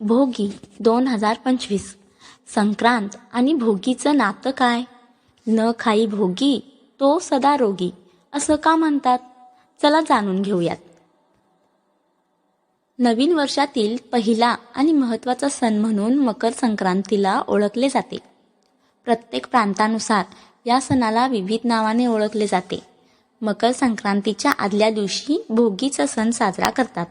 भोगी दोन हजार पंचवीस. संक्रांत आणि भोगीचं नातं काय? न खाई भोगी तो सदा रोगी असं का म्हणतात? चला जाणून घेऊयात. नवीन वर्षातील पहिला आणि महत्त्वाचा सण म्हणून मकर संक्रांतीला ओळखले जाते. प्रत्येक प्रांतानुसार या सणाला विविध नावाने ओळखले जाते. मकर संक्रांतीच्या आदल्या दिवशी भोगीचा सण साजरा करतात.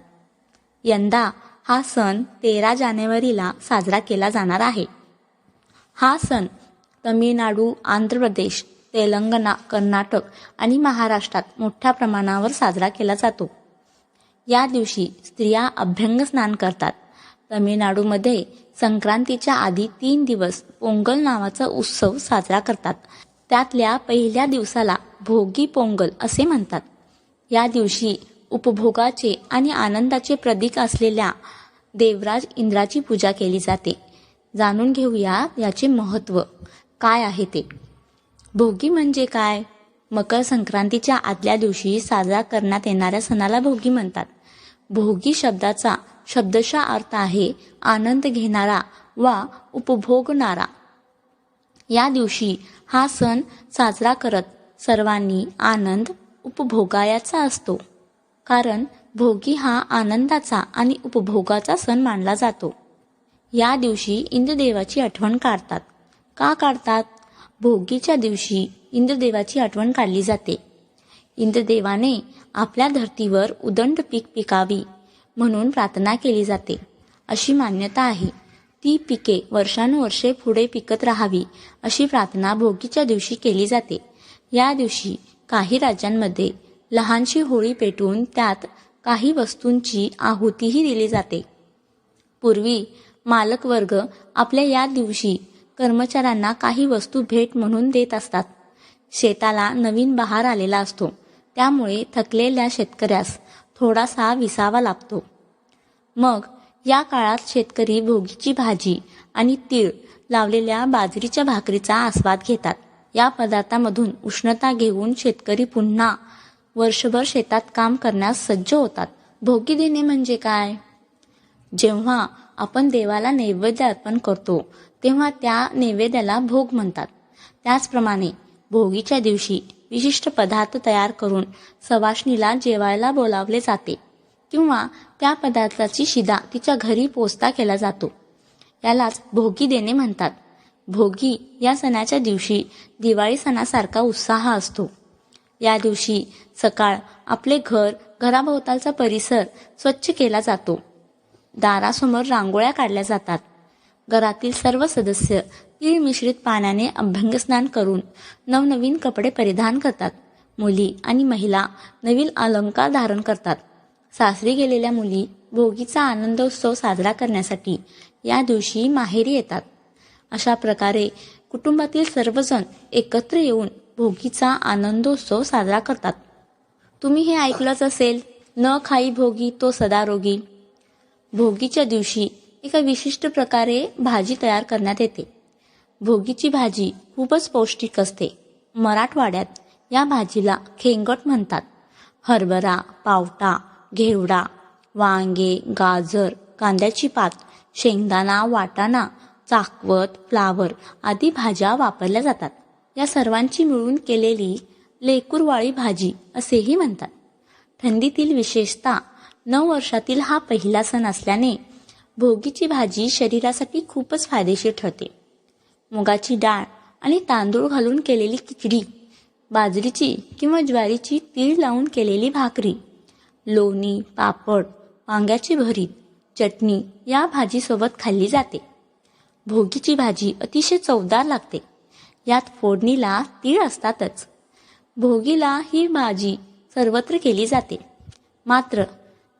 यंदा हा सण तेरा जानेवारीला साजरा केला जाणार आहे. हा सण तमिळनाडू आंध्र प्रदेश तेलंगणा कर्नाटक आणि महाराष्ट्रात मोठ्या प्रमाणावर साजरा केला जातो. या दिवशी स्त्रिया अभ्यंग स्नान करतात. तमिळनाडूमध्ये संक्रांतीच्या आधी तीन दिवस पोंगल नावाचा उत्सव साजरा करतात. त्यातल्या पहिल्या दिवसाला भोगी पोंगल असे म्हणतात. या दिवशी उपभोगाचे आणि आनंदाचे प्रतीक असलेल्या देवराज इंद्राची पूजा केली जाते. जाणून घेऊया याचे महत्त्व काय आहे ते? भोगी म्हणजे काय? मकर संक्रांतीच्या आदल्या दिवशी साजरा करण्यात येणाऱ्या सणाला भोगी म्हणतात. भोगी शब्दाचा शब्दशः अर्थ आहे आनंद घेणारा वा उपभोगणारा. या दिवशी हा सण साजरा करत सर्वांनी आनंद उपभोगायाचा असतो. कारण भोगी हा आनंदाचा आणि उपभोगाचा सण मानला जातो. या दिवशी इंद्रदेवाची आठवण काढतात. का काढतात? भोगीच्या दिवशी इंद्रदेवाची आठवण काढली जाते. इंद्रदेवाने आपल्या धर्तीवर उदंड पीक पिकावी म्हणून प्रार्थना केली जाते. अशी मान्यता आहे. ती पिके वर्षानुवर्षे पुढे पिकत राहावी अशी प्रार्थना भोगीच्या दिवशी केली जाते. या दिवशी काही राज्यांमध्ये लहानशी होळी पेटवून त्यात काही वस्तूंची आहुतीही दिली जाते. पूर्वी मालक वर्ग आपल्या या दिवशी कर्मचाऱ्यांना काही वस्तू भेट म्हणून देत असतात. शेताला नवीन बहार आलेला असतो. त्यामुळे थकलेल्या शेतकऱ्यास थोडासा विसावा लागतो. मग या काळात शेतकरी भोगीची भाजी आणि तीळ लावलेल्या बाजरीच्या भाकरीचा आस्वाद घेतात. या पदार्थामधून उष्णता घेऊन शेतकरी पुन्हा वर्षभर शेतात काम करण्यास सज्ज होतात. भोगी देणे म्हणजे काय? जेव्हा आपण देवाला नैवेद्य अर्पण करतो तेव्हा त्या नैवेद्याला भोग म्हणतात. त्याचप्रमाणे भोगीच्या दिवशी विशिष्ट पदार्थ तयार करून सवाष्णीला जेवायला बोलावले जाते किंवा त्या पदार्थाची शिदा तिच्या घरी पोचता केला जातो. यालाच भोगी देणे म्हणतात. भोगी या सणाच्या दिवशी दिवाळी सणासारखा उत्साह असतो. या दिवशी सकाळ आपले घर घराभोवतालचा परिसर स्वच्छ केला जातो. दारासमोर रांगोळ्या काढल्या जातात. घरातील सर्व सदस्य तीळ मिश्रित पाण्याने अभ्यंगस्नान करून नवनवीन कपडे परिधान करतात. मुली आणि महिला नवीन अलंकार धारण करतात. सासरी गेलेल्या मुली भोगीचा आनंदोत्सव साजरा करण्यासाठी या दिवशी माहेरी येतात. अशा प्रकारे कुटुंबातील सर्वजण एकत्र येऊन भोगीचा आनंदोत्सव साजरा करतात. तुम्ही हे ऐकलंच असेल न खाई भोगी तो सदा रोगी. भोगीच्या दिवशी एका विशिष्ट प्रकारे भाजी तयार करण्यात येते. भोगीची भाजी खूपच पौष्टिक असते. मराठवाड्यात या भाजीला खेंगट म्हणतात. हरभरा पावटा घेवडा वांगे गाजर कांद्याची पात शेंगदाणा वाटाणा चाकवत फ्लावर आदी भाज्या वापरल्या जातात. या सर्वांची मिळून केलेली लेकुरवाळी भाजी असेही म्हणतात. थंडीतील विशेषतः नऊ वर्षातील हा पहिला सण असल्याने भोगीची भाजी शरीरासाठी खूपच फायदेशीर ठरते. मुगाची डाळ आणि तांदूळ घालून केलेली खिचडी बाजरीची किंवा ज्वारीची तीळ लावून केलेली भाकरी लोणी पापड वांग्याची भरीत चटणी या भाजीसोबत खाल्ली जाते. भोगीची भाजी अतिशय चवदार लागते. यात फोडणीला तीळ असतातच. भोगीला ही भाजी सर्वत्र केली जाते. मात्र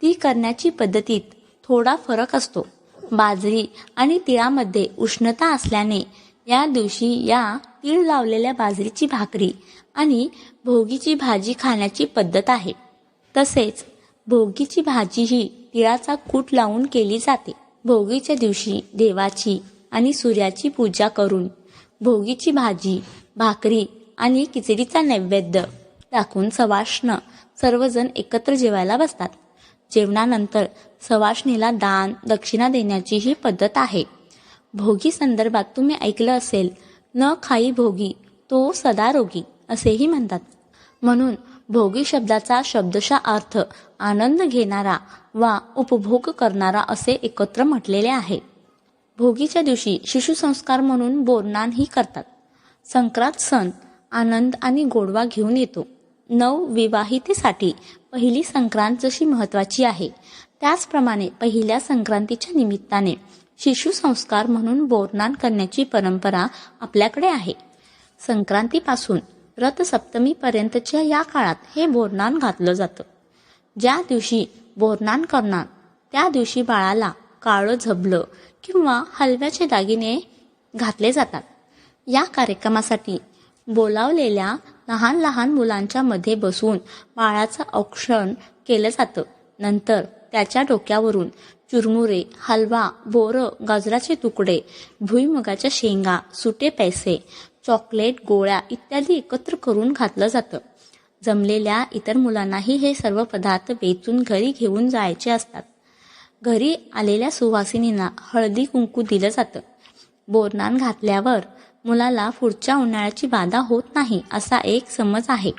ती करण्याची पद्धतीत थोडा फरक असतो. बाजरी आणि तिळामध्ये उष्णता असल्याने या दिवशी या तीळ लावलेल्या बाजरीची भाकरी आणि भोगीची भाजी खाण्याची पद्धत आहे. तसेच भोगीची भाजी ही तिळाचा कूट लावून केली जाते. भोगीच्या दिवशी देवाची आणि सूर्याची पूजा करून भोगीची भाजी भाकरी आणि खिचडीचा नैवेद्य दाखवून सवाष्ण सर्वजण एकत्र जेवायला बसतात. जेवणानंतर सवाष्णीला दान दक्षिणा देण्याची ही पद्धत आहे. भोगी संदर्भात तुम्ही ऐकलं असेल न खाई भोगी तो सदा रोगी असेही म्हणतात. म्हणून भोगी शब्दाचा शब्दशः अर्थ आनंद घेणारा वा उपभोग करणारा असे एकत्र म्हटलेले आहे. भोगीच्या दिवशी शिशुसंस्कार म्हणून बोरनानही करतात. संक्रांत सण आनंद आणि गोडवा घेऊन येतो. नवविवाहितेसाठी पहिली संक्रांत जशी महत्त्वाची आहे त्याचप्रमाणे पहिल्या संक्रांतीच्या निमित्ताने शिशुसंस्कार म्हणून बोरनान करण्याची परंपरा आपल्याकडे आहे. संक्रांतीपासून रथसप्तमीपर्यंतच्या या काळात हे बोरनान घातलं जातं. ज्या दिवशी बोरनान करणार त्या दिवशी बाळाला काळं झबलं किंवा हलव्याचे दागिने घातले जातात. या कार्यक्रमासाठी बोलावलेल्या लहान लहान मुलांच्या मध्ये बसून बाळाचं औक्षण केलं जातं. नंतर त्याच्या डोक्यावरून चुरमुरे हलवा बोरं गाजराचे तुकडे भुईमुगाच्या शेंगा सुटे पैसे चॉकलेट गोळ्या इत्यादी एकत्र करून घातलं जातं. जमलेल्या इतर मुलांनाही हे सर्व पदार्थ वेचून घरी घेऊन जायचे असतात. घरी आलेल्या सुवासिनींना हळदी कुंकू दिलं जातं. बोरनान घातल्यावर मुलाला पुढच्या उन्हाळ्याची बाधा होत नाही असा एक समज आहे.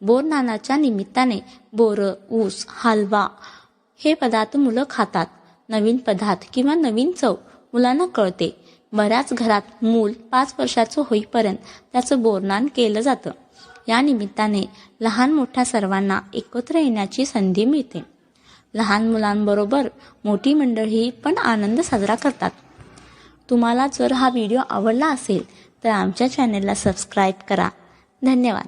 बोरनानाच्या निमित्ताने बोरं ऊस हलवा हे पदार्थ मुलं खातात. नवीन पदार्थ किंवा नवीन चव मुलांना कळते. बऱ्याच घरात मूल पाच वर्षाचं होईपर्यंत त्याचं बोरनान केलं जातं. या निमित्ताने लहान मोठ्या सर्वांना एकत्र येण्याची संधी मिळते. लहान मुलांबरोबर मोठी मंडळी पण आनंद साजरा करतात. तुम्हाला जर हा व्हिडिओ आवडला असेल तर आमच्या चॅनेलला सबस्क्राईब करा. धन्यवाद.